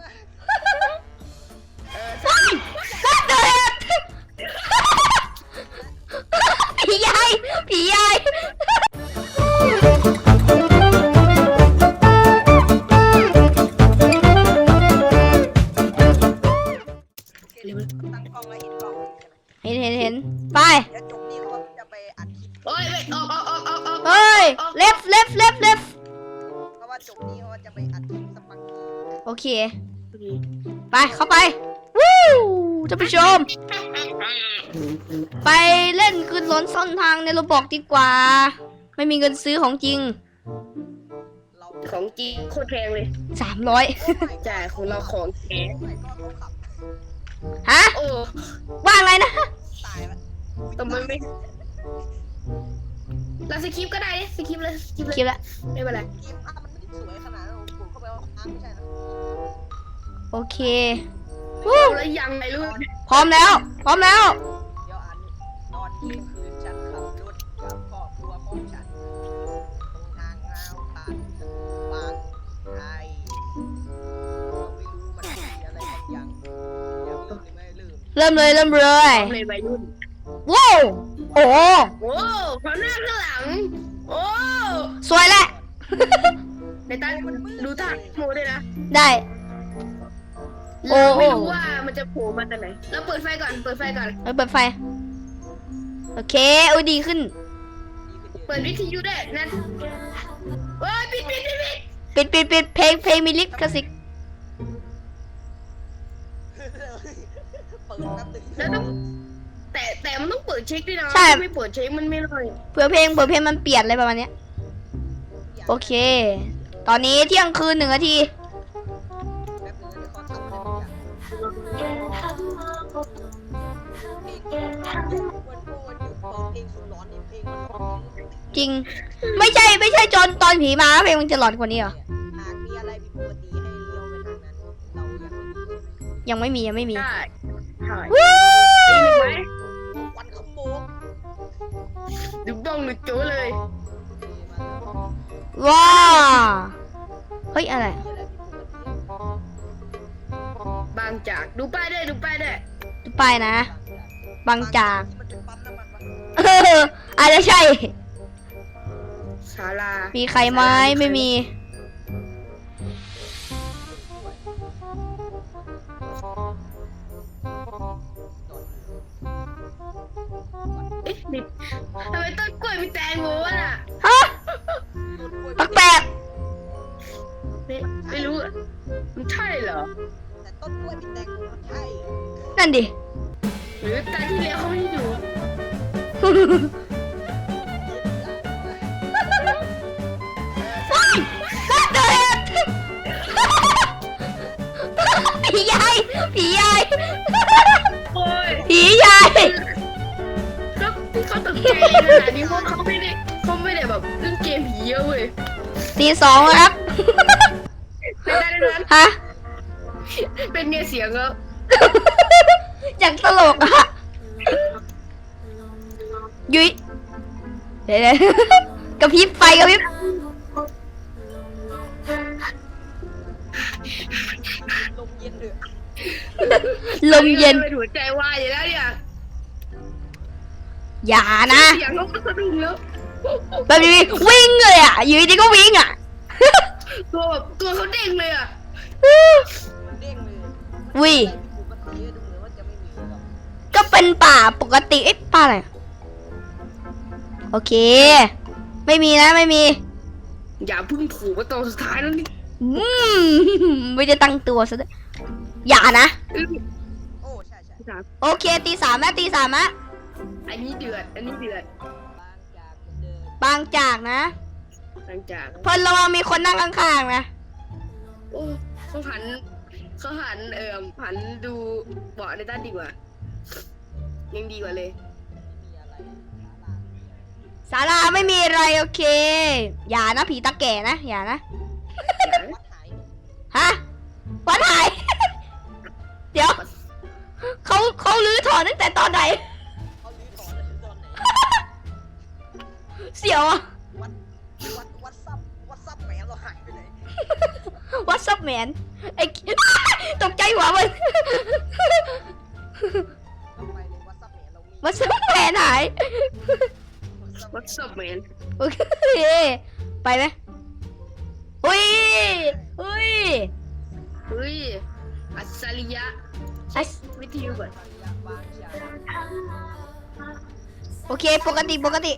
เเข้าไปวู้ท่านผู้ชม ไปเล่นคืนล้นซ่อนทางในระบอกดีกว่า ไม่มีเงินซื้อของจริงเราของจริงโคตรแพงเลย300จ่ายของเราของแท้โอ้ยก็เขาขับฮะโอ้ว่าไงนะตายไปทำไมไม่เราสคริปต์ก็ได้ดิสคริปต์เลยสคริปต์คลิปเลยละไม่เป็นไรคลิปภาพมันไม่ได้สวยขนาดนั้นผมเข้าไปว่าค้างไม่ใช่นะ โอเควู้เอาแล้วยังไงลูกพร้อมแล้ว พร้อมแล้ว เดี๋ยวอันตอนนี้คืนฉันขับรถกับครอบครัวของฉันตรงทางงาวผ่านบางไทยเราไม่รู้มันมีอะไรบางอย่างยังลืมหรือไม่ลืมเริ่มเลยเริ่มเลยพร้อมเลยวัยรุ่นว้าวโอ้โหโอ้ข้างหน้าข้างหลัง โอ้สวยแหละในตั้งดูท่าโมด้วยนะได้ โอ้ เราโอ้ไม่รู้ว่ามันจะโผล่มาจากไหน เราเปิดไฟก่อน เปิดไฟก่อน เอาเปิดไฟ โอเคอุ้ยดีขึ้น เปิดวิทยุด้วยนั่นโอ้ยปิดปิดปิดปิดปิดปิดปิดเพลงเพลงมิลิกคลาสสิกเปิดแป๊บนึงแล้วต้องแต่แต่มันต้องเปิดเช็คด้วยนะถ้าไม่เปิดเช็คมันไม่รอดเผื่อเพลงเผื่อเพลงมันเปลี่ยนอะไรประมาณเนี้ย โอเค ตอนนี้เที่ยงคืนหนึ่งนาที จริงจริง ไม่ใช่ไม่ใช่จนตอนผีมาเพลงมันจะหลอนกว่านี้เหรอ หากมีอะไรผิดปกติให้เลี้ยวไปทางนั้น เรายังไม่มีใช่ไหมยังไม่มียังไม่มีใช่ใช่วู้ตีหนึ่งไหมวันขโมงดุบ้องหรือโจ้เลยว้าเฮ้ยอะไร มีอะไรผิดปกติบางจากดูป้ายด้วยดูป้ายด้วยดูป้ายนะ บางจากที่มันเป็นปั๊มน้ำมันปะเอออาจจะใช่ ศาลา มีใครไหมไม่มี ดี๋ยวๆกระพริบไฟกระพริบลมเย็นเถอะลมเย็นป็หัวใจวายอยู่แล้วเนี่ยอย่านะเสียงเขาก็สะดุ้งแล้วแบบนี้วิ่งเลยอะอยู่ดีๆก็วิ่งอะตัวแบบตัวเขาเด้งเลยอะมันเด้งเลยวิปกติดูเหมือนว่าจะไม่มีหรอกก็เป็นป่าปกติเอ๊ะป่าอะไร โอเค ไม่มีนะไม่มี อย่าเพึ่งผูกมาตอนสุดท้ายแล้วนี่อืมไม่ได้ตั้งตัวซะด้วยอย่านะ โอ้ใช่ใช่สามโอเคตีสามนะตีสามนะอันนี้เดือด อันนี้เดือดบางจากเหมือนเดิมบางจากนะ หลังจากเพนระวังมีคนนั่งข้างๆนะโอ้เขาหันเขาหันเอ่อหันดูเบาะในด้านดีกว่า ยังดีกว่าเลยมีอะไร ศาลาไม่มีอะไรโอเค อย่านะผีตาแก่นะ อย่านะวัดหายฮะวัดหาย เดี๋ยว เขาเขาลื้อถอนตั้งแต่ตอนไหน เขาลื้อถอนเลยตอนไหนเสียวอะวัดวัดวัดซับวัดซับแหมเราหายไปไหนวัดซับแมนไอ้ตกใจหัวมันก็ไปเลยวัดซับเมียเรามีมันสมแผนหาย วัดสับแมนโอเคไปไหมอุ้ยอุ้ยเฮ้ยอัศริยะไอ้วิทยุก่อนบางชาโอเคปกติปกติ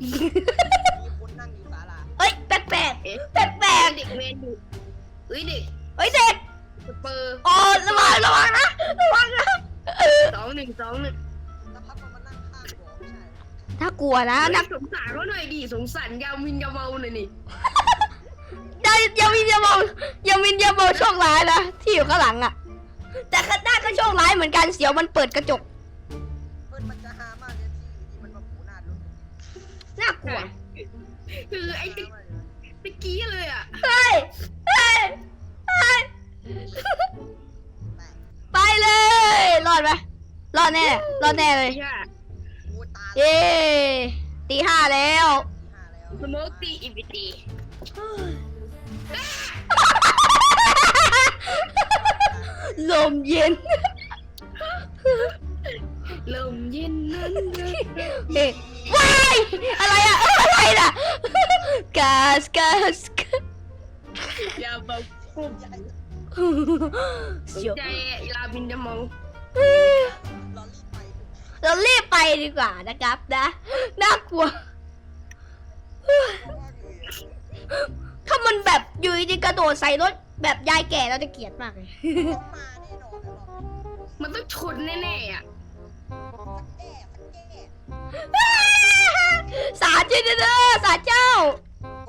มีคนนั่งอยู่ศาลาเอ้ยแปลกแปลกเอ๊ะแปลกแปลกเด็กเมนอยู่เฮ้ยเด็กเฮ้ยเด็กสเปอร์โอ้ระวังระวังนะระวังนะเออสองหนึ่งสองหนึ่ง น่ากลัวนะเฮ้ยน่าสงสารเขาหน่อยดิสงสารยามินยาเมาหน่อยนี่ได้ยาวินยาเมายาวินยาเมาโชคร้ายนะที่อยู่ข้างหลังอะแต่ข้างหน้าก็โชคร้ายเหมือนกันเสียวมันเปิดกระจกเพื่อนมันจะหามากเลยที่ที่มันมาผูหน้ารถน่ากลัวคือไอ้ตะตะกี้เลยอะเฮ้ยเฮ้ยเฮ้ยไปเลยรอดไหมรอดแน่รอดแน่เลยใช่กูตา เย้ตีห้าแล้วห้าแล้วสโมกตีอินวิตีลมเย็น ลมเย็นนั้นเย็นเฮ้ยว้ายอะไรอะอะไรน่ะก๊าซก๊าซก๊าซอย่าบอกปุ๊บเสียวใจยามินยาเมาเรารีบไป เรารีบไปดีกว่านะครับนะน่ากลัวเพราะว่าอยู่ถ้ามันแบบอยู่ดีๆกระโดดใส่รถแบบยายแก่เราจะเกลียดมากเลยต้องมาแน่นอนแล้วรอบนี้มันต้องชนแน่ๆอะสักแก่สักแก่สารเจเนเดอร์สารเจ้า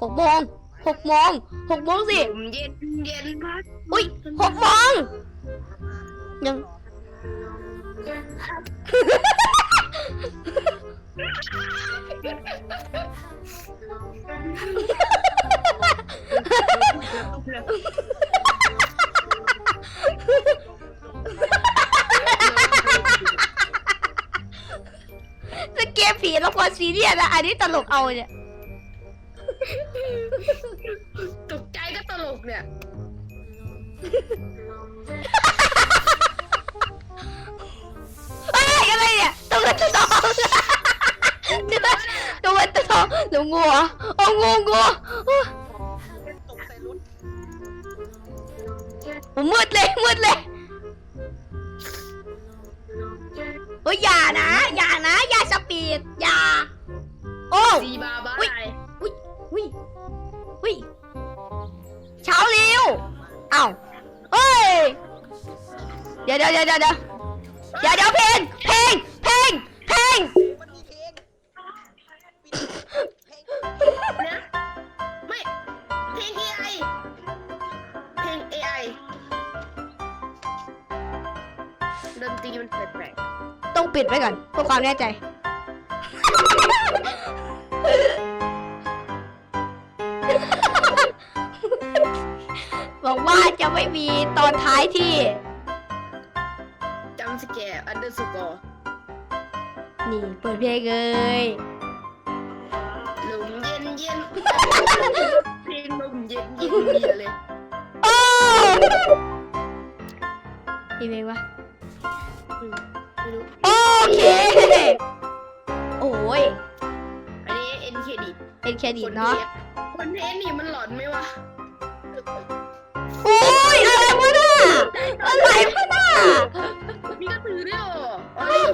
หกโมงหกโมงหกโมงสิ ลมเย็นเย็นพัดอุ้ยหกโมงยัง สเกมผีละครซีเรียสนะอันนี้ตลกเอาเนี่ย เหรอโอ้งูงู มันแปลกต้องปิดไว้ก่อนเพื่อความแน่ใจ บอกว่าจะไม่มีตอนท้ายที่ๆจำสแกร์อันเดอร์สกอร์ นี่ เปิดเพลงเลย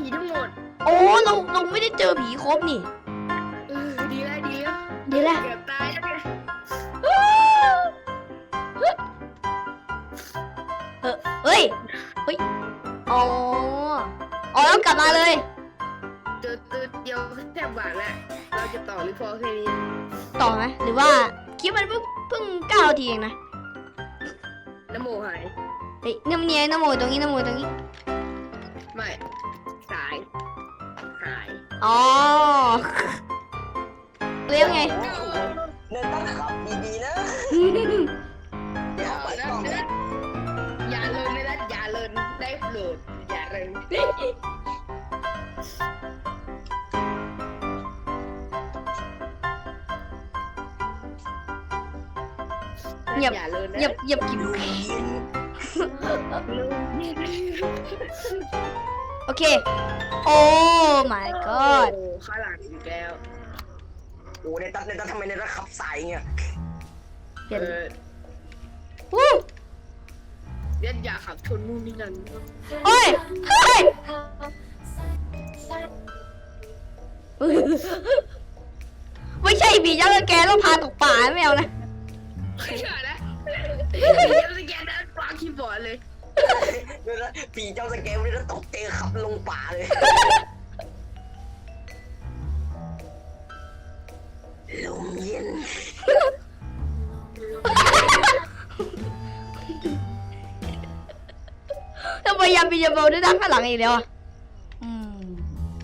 ผีทั้งหมดโอ้เราเราไม่ได้เจอผีครบนี่เออดีแล้วดีแล้วเดี๋ยวแหละเกือบตายแล้วไงเออเฮ้ยเฮ้ยอ๋ออ๋อแล้วกลับมาเลย เจอเจอเดียวแทบหวานแล้วเราจะต่อหรือพอแค่นี้ต่อไหมหรือว่าคลิปมันเพิ่งเพิ่งเก้านาทีเองนะน้ำโมหายเฮ้ยน้ำเนียน้ำโมตรงนี้น้ำโมตรงนี้ไม่สายหาย อ๋อเลี้ยวไง เดินต้องขับดีๆนะอย่าเลินนะอย่าเลินนะอย่าเลินได้โปรดอย่าเลินเงียบ อย่าเลยนะเงียบเงียบกิน โอเค โอ้ my god โอ้ข้างหลังอีกแล้วโอ้ในตัดในตัดทำไมในตัดขับสายเงี้ยเปลี่ยนเออวู้เล่นอย่าขับชนนู่นนี่นั่นโอ้ยเฮ้ยไม่ใช่บียักษ์แกต้องพาตกป่าไม่เอานะ ไม่ใช่นะเดี๋ยวสแกนด้านวางคีย์บอร์ดเลย ในตัดผีเจ้าสเกลในตัดตกเตะขับลงป่าเลย ลมเย็น ทำไมยามบีจะเบาได้ด้านข้างหลังอีกแล้วอะอืม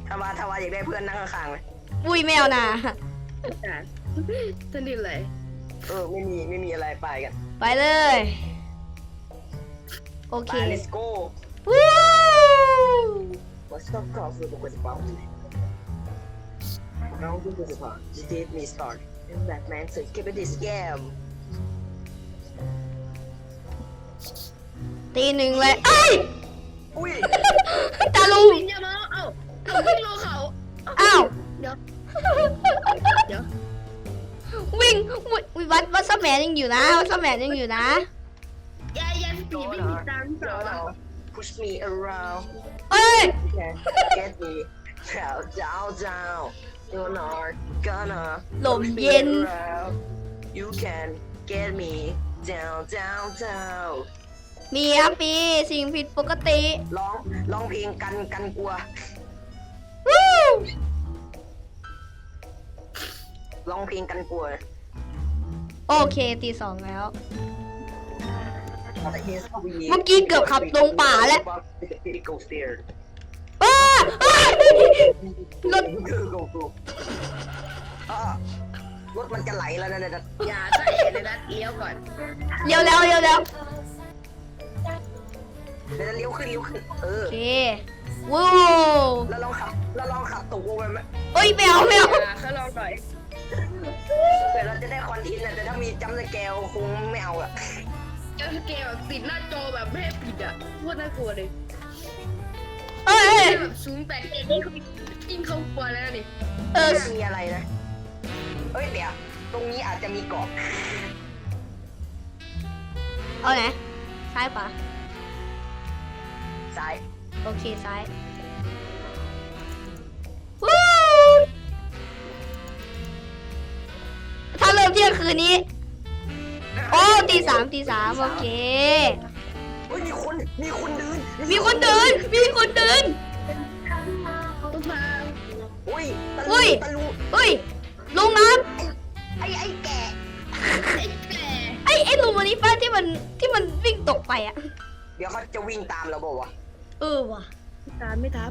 ถ้าว่าถ้าว่าอยากได้เพื่อนนั่งข้างๆเลยปุ้ยไม่เอานะอะท่านนี่อะไรเออ ไม่มี ไม่มีอะไรไปกัน ไปเลย โอไปเค let's go วู้ What's up call for the quiz about Round two quiz about You did me start And that man said keep it this game ตีหนึ่งเลยเอ้ย อุ้ยตาลุงวิ่งอย่ามาเอ้าเอาวิ่งลงเขาอ้าว เดี๋ยว เดี๋ยว วิ่งวิวัดวัดสแมนยังอยู่นะวัดสแมนยังอยู่นะยายยัน ปีไม่มีตังค์เหรอ Push me around เอ้ย You can get me down down down You're not gonna ลม push me เย็น around. You can get me down down down มีครับปีสิ่งผิดปกติร้องร้องเพลงกันกันกลัววู้ร้องเพลงกันกลัว โอเคตีสองแล้ว เมื่อกี้เกือบขับตรงป่าแล้ว Go stairs อ้าอ้ารถ Go go go อะรถมันจะไหลแล้วนะเนี่ยอย่าใส่เลยนะเลี้ยวก่อนเร็วแล้วเร็วแล้วเดี๋ยวจะเลี้ยวขึ้นเลี้ยวขึ้นเออโอเควู้แล้วลองขับแล้วลองขับตกลงไปไหมเอ้ยไม่เอาไม่เอาอย่าเขาลองหน่อยเผื่อเราจะได้คอนเทนต์นะแต่ถ้ามีจัมป์สแกลคงไม่เอาอะ เจ้าสเกลแบบติดหน้าจอแบบไม่ให้ปิดอะโคตรน่ากลัวเลยเอ้ยเอ้ยแบบสูงแต่เกมนี้เขายิ่งเขากลัวแล้วนี่เออ มีอะไรนะเฮ้ยเดี๋ยว ตรงนี้อาจจะมีเกาะเอาไหน ซ้ายปะซ้าย โอเค ซ้ายวู้ถ้าเริ่มเที่ยงคืนนี้ โอ้ตีสามตีสามโอเค เฮ้ยมีคนมีคนเดินมีคนเดิน มีคนเดินต้องมาอุ้ยตะอุ้ลุยตะลุเฮ้ยลุงน้ไอ้ไอ้แก่ไอ้แก่ำไอ้ไอ้ลุงวันนี้ป้าที่มันที่มันวิ่งตกไปอะ เดี๋ยวเขาจะวิ่งตามเราบอกว่าวะเออว่ะตามไม่ตาม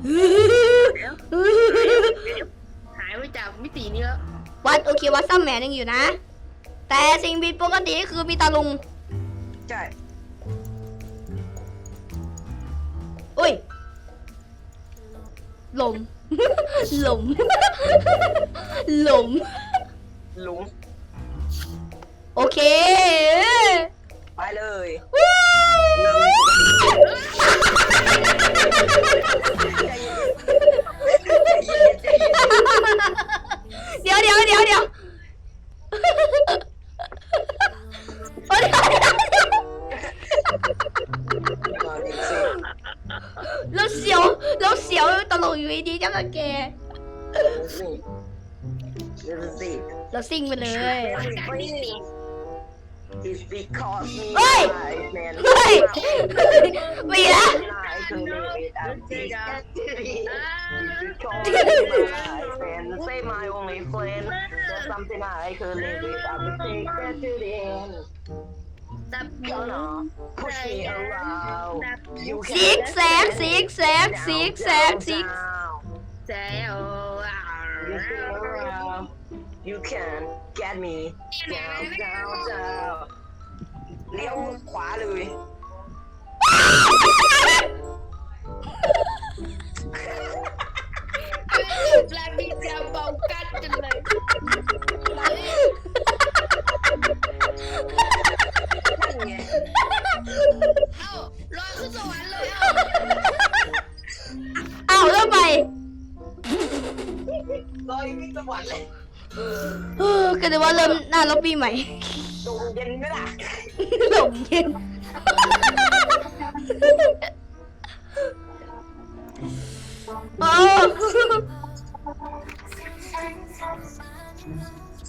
หายไปจากมิตินี้แล้ววัดโอเควัดซัมแมนยังอยู่นะ แต่สิ่งผิดปกติก็คือมีตาลุง ใช่อุ้ยลมลมลมลุงโอเค ไปเลยวู้ใจเย็นใจเย็นใจเย็น เดี๋ยวเดี๋ยวเดี๋ยวเดี๋ยว เราเสียวเราเสียวตลกอยู่ดีๆจังเลยแกเดี๋ยวสิ เราซิ่งไปเลย It's because me เฮ้ย I man เฮ้ยมีแล้ว I can live it I'm just kidding อ่า Because my friend say my only friend There's something I could live with I would take that to the end จับมือ Gonna push me around You ซิก can แซกซิกแซกซิกแซกซิกแจ๋วอะ You can around You can get เอาลรรค์าไปลอยขึ้นสวรรค์เลยเฮ้อก็เลยว่าเริ่มหน้าล็อบบี้ใหม่หลงเย็นไหมล่ะหลงเย็น โอ้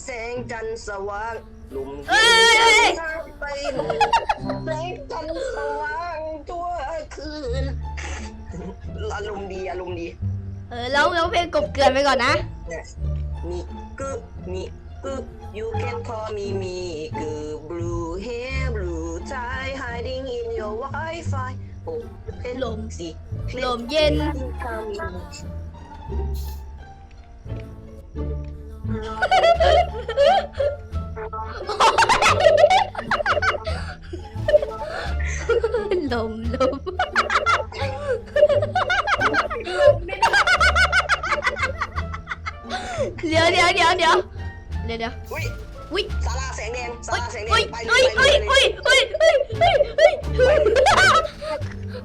แสงจันทร์สว่าง ลุมเอ้ยเอ้ยไปแสงจันทร์สว่างทั่วคืนอารมณ์ดีอารมณ์ดีเออแล้วแล้วเพลงกบเกลือนไปก่อนนะมีกึมีกึ you can call me มีกึ blue hair blue tie hiding in your Wi-Fi โอ้เป็นลมสิลมเย็น เลมลมเดี๋ยวเดี๋ยวเดี๋ยวเดี๋ยวเดี๋ยวเดี๋ยวอุ้ยอุ้ยสาราแสงแดงสาอุ้ยราแสงแดอุ้ยงไปเลอุ้ยยไปอุ้ยเลยอุ้ยอุ้ยอุ้ยอุ้ยอุ้ย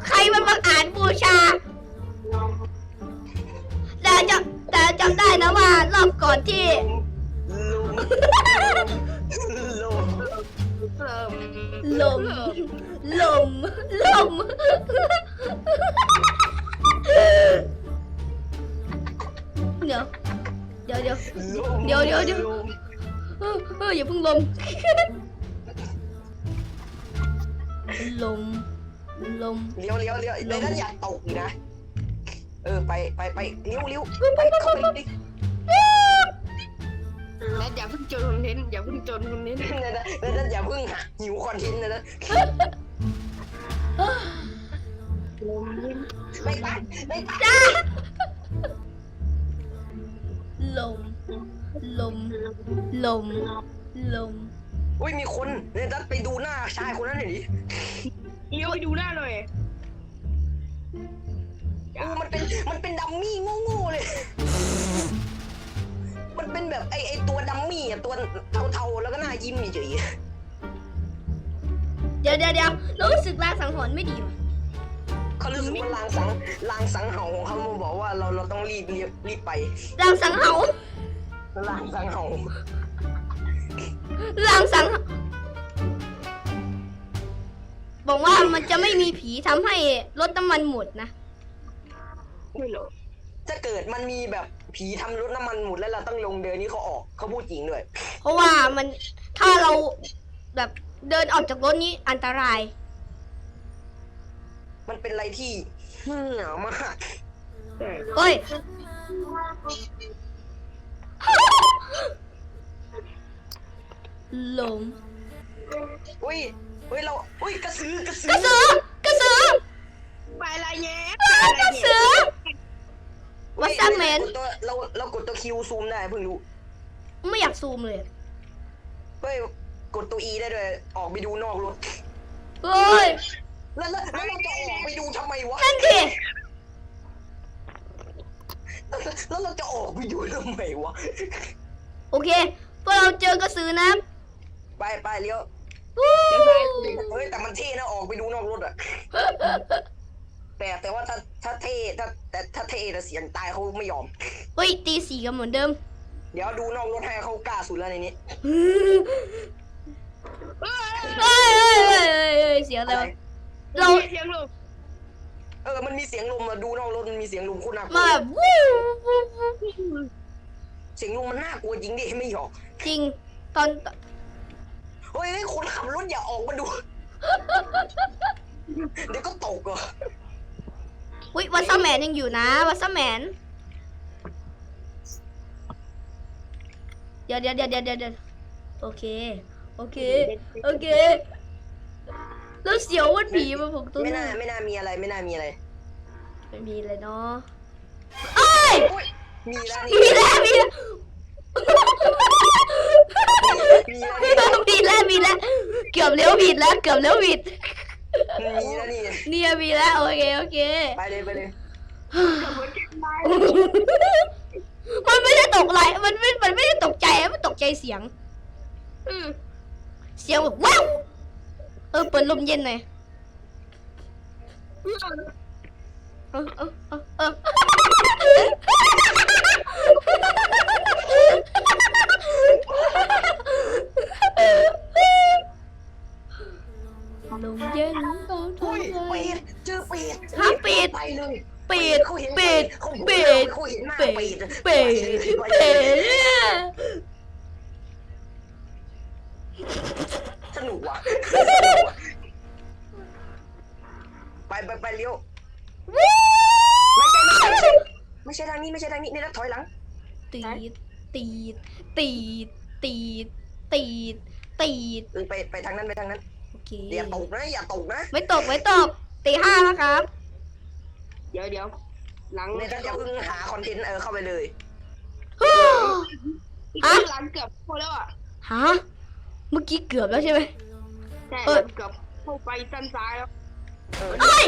ใครมันมาอ่านบูชาแต่จะแต่จำได้นะว่ารอบก่อนที่ลม ลมเริ่มลม ลม ลม เดี๋ยว เดี๋ยวเดี๋ยว ลมเดี๋ยวเดี๋ยวเดี๋ยว ลมเออเอออย่าเพิ่งลม ลม ลม เลี้ยวเลี้ยวเลี้ยวในนั้นอย่าตกอีกนะ เออไปไปไปเลี้ยวเลี้ยวไปเข้าไปดิ และอย่าเพิ่งจนคอนเทนต์อย่าเพิ่งจนคอนเทนต์ในนั้นในนั้นอย่าเพิ่งหาหิวคอนเทนต์นะนะไม่ไปไม่ไปลม ลม ลม ลม อุ้ยมีคนในนั้นไปดูหน้าชายคนนั้นหน่อยดิเลี้ยวไปดูหน้าหน่อยโอ้มันเป็นมันเป็นดัมมี่โง่ๆเลยมัน เป็นแบบไอไอตัวดัมมี่อะตัวเทาๆแล้วก็หน้ายิ้มเฉยเดี๋ยวเดี๋ยวเดี๋ยวรู้สึกลางสังหรณ์ไม่ดีว่ะๆเขารู้สึกว่าลางสังลางสังเห่าของเขามาบอกว่าเราเราต้องรีบรีบรีบไปลางสังเหาลางสังเห่าลางสังบอกว่ามันจะไม่มีผีทำให้รถน้ำมันหมดนะ ไม่หรอกถ้าเกิดมันมีแบบ ผีทำรถน้ำมันหมดแล้วเราต้องลงเดินนี่เขาออกเขาพูดจริงด้วย เพราะว่ามันถ้าเราแบบเดินออกจากรถนี้อันตราย มันเป็นอะไรที่เหี้ยมากแต่เฮ้ย ลมอุ้ยอุ้ยเราอุ้ยกระสือกระสืกระสือกระสือไปอะไรแย่กระสือ อุ๊ย What's up, man? กดตัวเราเรากดตัวคิวซูมได้เพิ่งรู้ ไม่อยากซูมเลยเฮ้ยกดตัวอีได้ด้วยออกไปดูนอกรถเฮ้ยแล้วแล้วแล้วเราจะออกไปดูทำไมวะนั่นดิแล้วเราจะออกไปดูทำไมวะโอเคพวกเราเจอกระสือนะไปไปเลี้ยววู้เฮ้ยแต่มันเท่นะออกไปดูนอกรถอะ แต่แต่ว่าถ้าถ้าเท่ถ้าแต่ถ้าเท่แต่เสียงตายเขาไม่ยอม เฮ้ยตีสี่กันเหมือนเดิม เดี๋ยวดูนอกรถให้เขากล้าสุดแล้วในนี้เฮ้ยเฮ้ยเฮ้ยเฮ้ยเฮ้ยเสียงอะไรวะเราเสียงลมเออมันมีเสียงลมอะดูนอกรถมันมีเสียงลมโคุณน่ากลัมาวแบบวู้วู้วู้เสียงลมมันน่ากลัวจริงดิไม่หยอกจริงตอนเฮ้ยเฮ้ยคนขับรถอย่าออกมาดู เดี๋ยวก็ตกเหรอ อุ้ยวัสแมนยังอยู่นะวัสแมนเดี๋ยวเดี๋ยวเดี๋ยวเดี๋ยวเดี๋ยวโอเค โอเค โอเค แล้วเสียววันผีมาผมตรงไม่นี้น่าไม่น่ามีอะไรไม่น่ามีอะไร ไม่มีเลยเนาะเอ้ยอุ๊ยมีแล้วนี่มีแล้วมีแล้วมีแล้วนี่มีแล้วมีแล้วเกือบเลี้ยวผิดแล้วเกือบเลี้ยวผิด มีแล้วนี่เนี่ยมีแล้วโอเคโอเค ไปเลยไปเลยมันไม่ได้ตกอะไรมันไม่ มันไม่ได้ตกใจอะมันตกใจเสียง อืมเสียงแบบว้าวเออเปิดลมเย็นหน่อยเออเออเออเออ ลมเย็นเบาเท่าอุ้ยไรปีดเจอปีดฮะปีด ไปเลยปีดเขาเห็นปีดเขาเห็นปีดเขาเห็นหน้าเป็ดปีดเป็ดไปเป็เลยดเนี่ยสนุกว่ะสนุกว่ะไปไปไปเลี้ยววู้ไม่ใช่ไม่ใช่ไม่ใช่ไม่ใช่ทางนี้ไม่ใช่ทางนี้นี่นะถอยหลัง ตีดตีดตีดตีดตีดตีดเออไปไปทางนั้นไปทางนั้นโอ เคอย่าตกนะอย่าตกนะไม่ตกไม่ตกตีห้าแล้วครับเดี๋ยวเดี๋ยวหลังเนี่ยถ้าจะเพิ่งหาคอนเทนต์เออเข้าไปเลยฮะหลังเกือบเข้าแล้วอะฮะเมื่อกี้เกือบแล้วใช่ไหมใช่เออเกือบเข้าไปด้านซ้ายแล้วเออเฮ้ย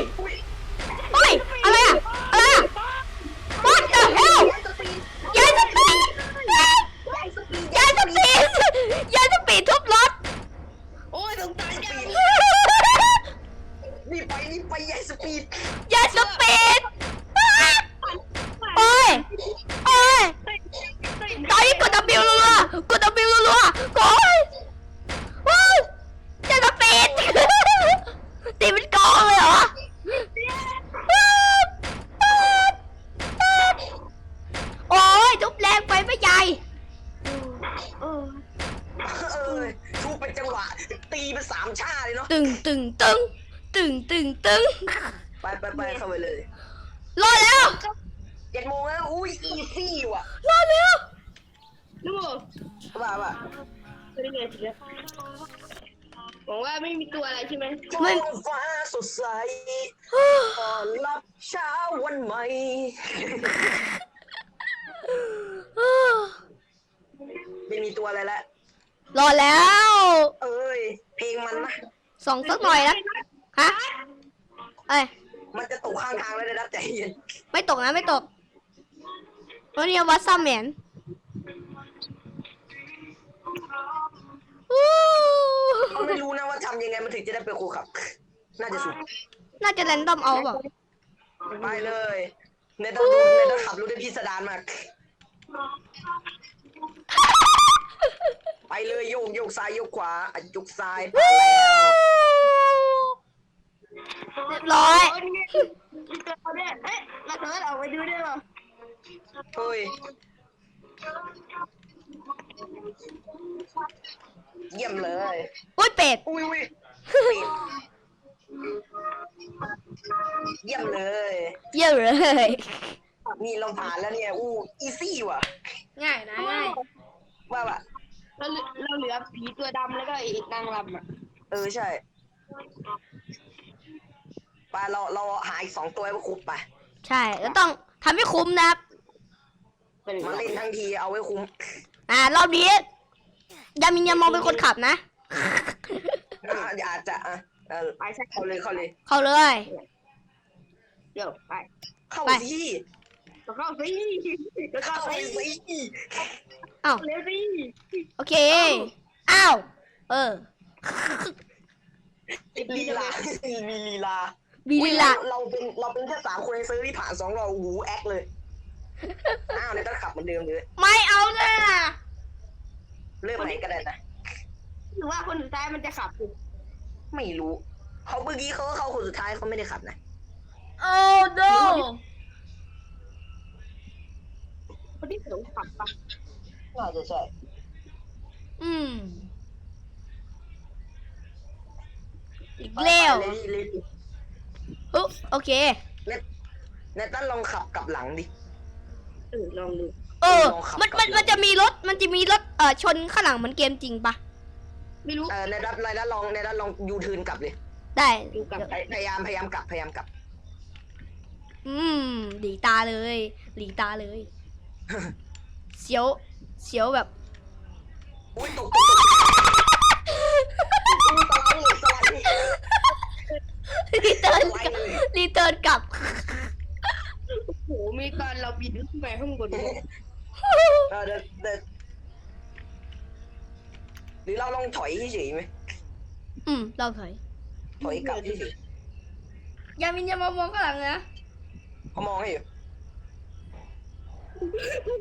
เฮ้ยอะไรอะอะไรอะ What the hell ยายสปีดยายสปีดยายสปีดทุบรถ โอ้ยสงสารแกนี่ไปนี่ไปใหญ่สปีดยายสปีดโอ้ยโอ้ยตอนนี้กด W รัวๆกด W รัวๆโอ้ยโอ้ยยายสปีดตีเป็นกองเลย ตีเป็นสามชาเลยเนาะตึงตึงตึงตึงตึงตึงไปไปไปเข้าไปเลยรอดแล้วเจ็ดโมงแล้วอุ้ยอีซี่ว่ะรอดแล้วลูกว่าว่าเป็นไงทีเนี้ยหวังว่าไม่มีตัวอะไรใช่ไหมท้องฟ้าสดใสต้อนรับเช้าวันใหม่ไม่มีตัวอะไรแล้ว รอดแล้วเอ้ย เพลงมันนะสองสักหน่อยนะฮะเอ้ยมันจะตกข้างทางแล้วนะใจเย็นไม่ตกนะไม่ตกวันนี้วัดซัมแมนวู้เขาไม่รู้นะว่าทำยังไงมันถึงจะได้เป็นครูขับ น่าจะสุด น่าจะแรนดอมเอาเปล่าไปเลยในต้องดูในต้องขับรถได้พิสดารมาก ไปเลยโยกโยกซ้ายโยกขวาอะโยกซ้ายไปแล้วเรียบร้อยโอ้ยนี่มีตัวเนี่ยเอ๊ะเราสามารถออกไปดูได้ป่ะเฮ้ยเยี่ยมเลยอุ้ยเป็ด อุ้ยอุ้ยปิดเยี่ยมเลยเยี่ยมเลย นี่เราผ่านแล้วเนี่ยอู้อีซี่ว่ะ ง่ายนะง่ายว่าว่ะ เราเหลือเราเหลือผีตัวดำแล้วก็ไอีกนางรำอะเออใช่ไปเราเราหาอีกสองตัวให้พวกคุปไปใช่แล้วต้องทำให้คุ้มนะครับ เป็นมาเล่นทั้งทีเอาไว้คุ้มอ่ารอบนี้ยามินยามองเป็นคนขับนะ อะอาจจะอะเออไปสักเข้าเลยเข้าเลย เข้าเลย เดี๋ยวไปเข้าไป สิ แล้วก็สิแล้วก็เข้าไปไปสิ อ้าว เร็วสิโอเค อ้าว เออ ลีลามีลีลาบีอุ๊ยละเราเราเป็นเราเป็นแค่สามคนในเซิร์ฟที่ผ่านสองรอบโอ้โหแอคเลย อ้าวเนี่ยต้องขับเหมือนเดิมเลยไม่เอาเลยเริ่มไหนก็ได้นะหรือว่าคนสุดท้ายมันจะขับสิไม่รู้เขาเมื่อกี้เขาก็เข้าคนสุดท้ายเขาไม่ได้ขับนะโอ้ no คนที่สองขับปะ น่าจะใช่ อืม อีกแล้วไปเลยเลยอุ๊โอเคในตั้นลองขับกลับหลังดิ เออลองดูเออลองขับมันกลัมันบมันจะมีรถ มันจะมีรถเอ่อชนข้างหลังเหมือนเกมจริงปะไม่รู้ เออในดับในดับลองในดับลองยูเทิร์นกลับเลย ได้ดูกลับพยพยายามพยายามกลับพยายามกลับ อืมหลีตาเลย หลีตาเลย เสียว เสียวแบบอุ้ยตกตกตกอุ้ยตายเลยสไลด์รีเทิร์นสไลด์เลยรีเทิร์นกลับ โอ้โหมีการเราบินขึ้นไปข้างบนด้วยเออเดี๋ยวเดี๋ยวหรือเราลองถอยเฉยๆไหมอืมเราถอยถอยกลับเฉยยามินอย่ามามองข้างหลังนะๆเขามองให้อยู่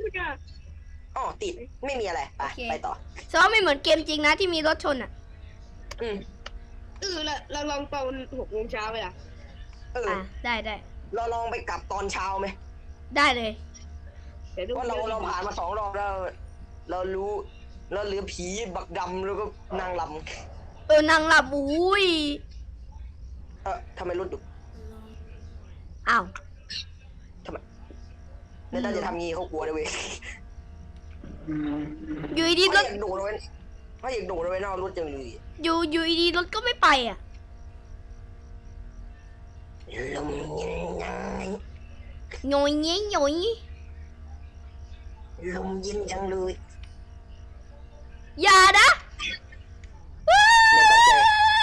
ไม่กล้า อ๋อติดไม่มีอะไรไปโอเค ไปต่อแต่ว่าไม่เหมือนเกมจริงนะที่มีรถชนอะ อืมเออเราเราลองตอนหกโมงเช้าไปอะเอออะ ได้ได้ เราลองไปกลับตอนเช้าไหมได้เลย เดี๋ยวดูว่าเราเราผ่านมาสองรอบแล้วเรารู้ เราเหลือผีบักดำแล้วก็นางลเออนางหลับอุ้ยำเออทำไมรถดุอ้าวในด้านจะทำงี้เขากลัวด้วยเว้ย อยู่ดีๆรเขาถอยากโดดเอาไว้เขาอยากโดดเอาไว้นอกรถจังเลยอยู่อยู่ดีๆรถก็ไม่ไปอะ ลมเย็นจังโงอยเงี้ยโงอยลมเย็นจังเลยอย่านะในตัดใจ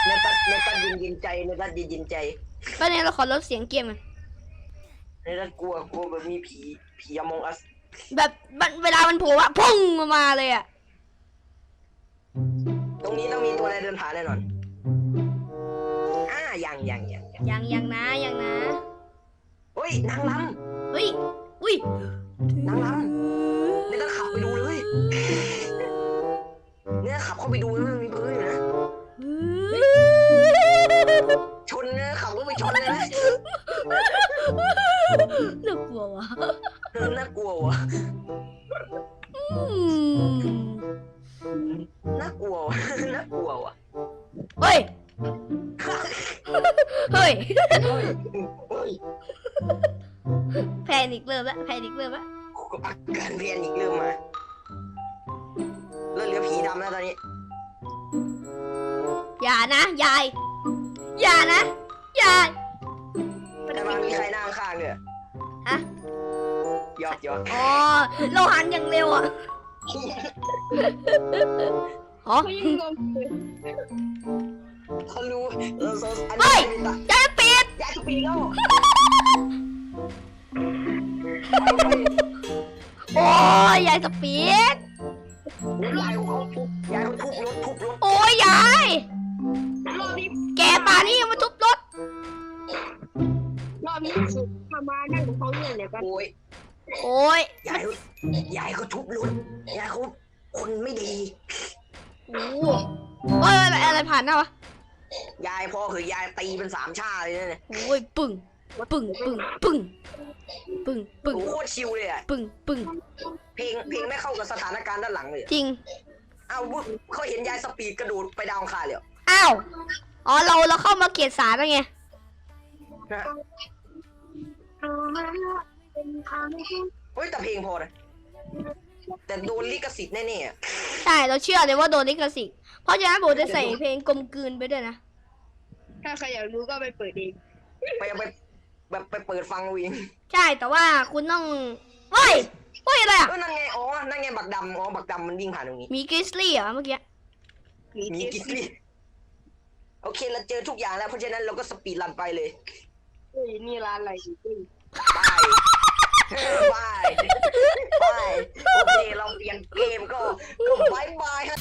ในตัดในตัดเย็นเย็นใจในตัดเย็นเย็นใจตอนนี้เราขอลดเสียงเกมมันในตัดกลัวกลัวแบบมีผีผีอมองอัส แบบมันเวลามันโผล่อะพุ่งมามาเลยอะตรงนี้ต้องมีตัวอะไรเดินผ่านแน่นอน อ่ายังยังยังยังยังยังนะยังนะเฮ้ยนางลเฮ้ยอุ้ยนางลำในตัดขับไปดูเลย เนี่ยขับเข้าไปดูนะมันมีพื้นอยู่นะ ชนนะขับรถไปชนเลยนะ น่ากลัวว่ะ เออน่ากลัววะอืมน่ากลัววะน่ากลัววะเฮ้ย เฮ้ย เฮ้ยเฮ้ยแพนิกเริ่มแล้วแพนิกเริ่มแล้วอาการเพียนอีกเริ่มมาเริ่มเหลือผีดำแล้วตอนนี้ อย่านะ ยาย อย่านะ อ๋อเราหันอย่างเร็วอะอ๋อ เขายังงงเลยเขารู้เราโซอันเฮ้นี้ยไม่ตัดยายปิด ยายจะปีนแล้วโอ้ยยายสปีด เอาวุเขาเห็นยายสปีดกระโดดไปดาวอังคารเลยเหรออ้าว อ๋อ เราเราเข้ามาเกียรติสารแล้วไง นะเฮ้ยแต่เพลงพอนะแต่โดนลิขสิทธิ์แน่ๆอะใช่ เราเชื่อเลยว่าโดนลิขสิทธิ์เพราะฉะนั้นผมจะใส่เพลงกลมกลืนไปด้วยนะ ถ้าใครอยากรู้ก็ไปเปิดเองไปไปแบบไปเปิดฟังเอาเองใช่ แต่ว่าคุณต้องเฮ้ยเฮ้ยอะไรอะ เออนั่นไงอ๋อนั่นไงบักดำอ๋อบักดำมันวิ่งผ่านตรงนี้มีกริสลี่เหรอเมื่อกี้ มีกิสลี่โอเคเราเจอทุกอย่างแล้วเพราะฉะนั้นเราก็สปีดรันไปเลยเฮ้ยนี่ร้านอะไรจริงไปไปไปโอเคเราเปลี่ยนเกมก็ก็บายบายฮะ